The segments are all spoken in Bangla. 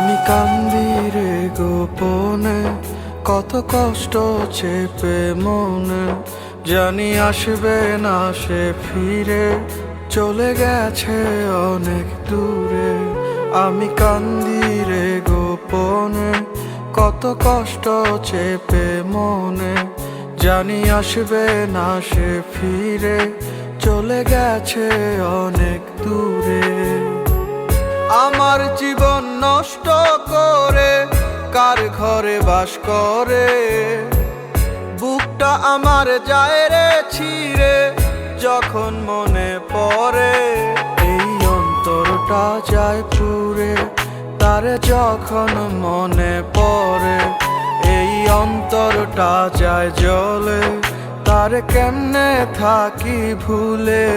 কান্দি রে গোপনে, কত কষ্ট চেপে মনে। জানি আসবে না সে ফিরে, চলে গেছে অনেক দূরে। আমি কান্দি রে গোপনে, কত কষ্ট চেপে মনে। জানি আসবে না সে ফিরে, চলে গেছে অনেক দূরে। আমার জীবন নষ্ট করে, কার ঘরে বাস করে? বুকটা আমার যায় রে ছিঁড়ে, যখন মনে পড়ে। এই অন্তরটা যায় পুরে তারে যখন মনে পড়ে। এই অন্তরটা যায় জলে, তার কেমনে থাকি ভুলে?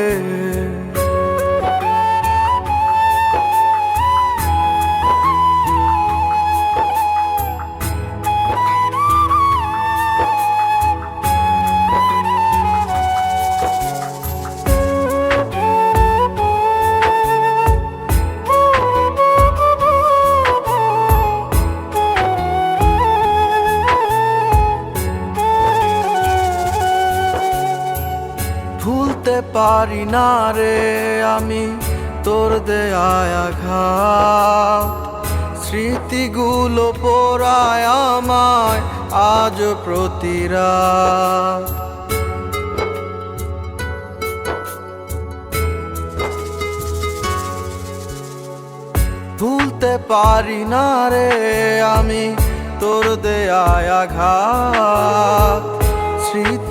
পারি না রে আমি তোর দেয়ায় আঘাত। স্মৃতিগুলো পোড়ায় আমায় আজ প্রতিরা ভুলতে পারি না রে আমি তোর দেয়ায় আঘাত।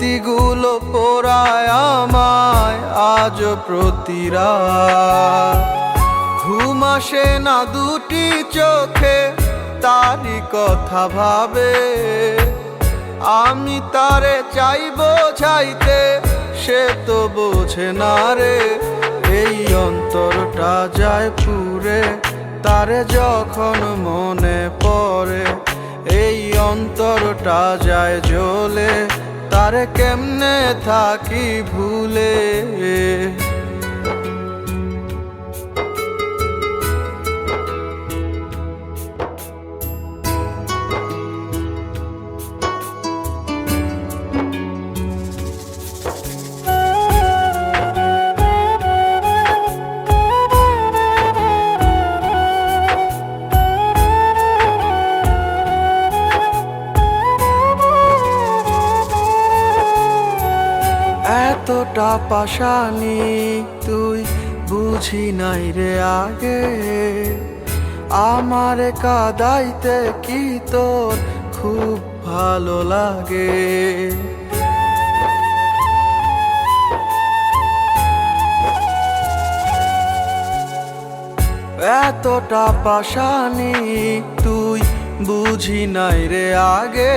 স্মৃতিগুলো পোড়ায় আমায় আজ প্রতিরা ঘুম আসে না দুটি চোখে, তারই কথা ভাবে। আমি তারে চাই বোঝাইতে, সে তো বোঝে না রে। এই অন্তরটা যায় পুরে, তারে যখন মনে পড়ে, এই অন্তরটা যায় জ্বলে। তারে কেমনে থাকি ভুলে? এতটা পাশানি তুই বুঝি নাই রে আগে। আমার কাদাইতে কি তোর খুব ভালো লাগে? এতটা পাশানি তুই বুঝি নাই রে আগে।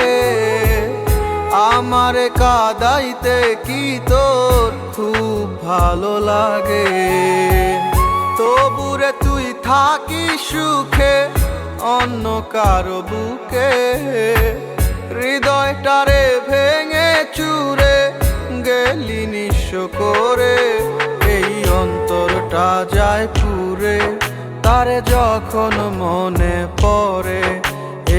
আমার কাদাইতে কি তোর খুব ভালো লাগে? তবুরে তুই থাকি সুখে, অন্য কারও বুকে। হৃদয়টারে ভেঙে চুরে গেলি নিঃস্ব করে। এই অন্তরটা যায় পুরে, তারে যখন মনে পড়ে,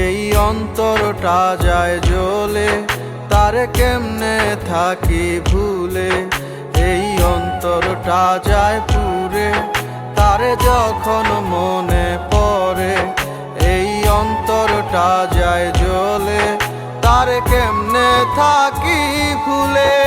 এই অন্তরটা যায় জ্বলে। তারে কেমনে থাকি ভুলে? এই অন্তরটা যায় পুরে, তারে যখন মনে পড়ে, এই অন্তরটা যায় জ্বলে, তারে কেমনে থাকি ভুলে?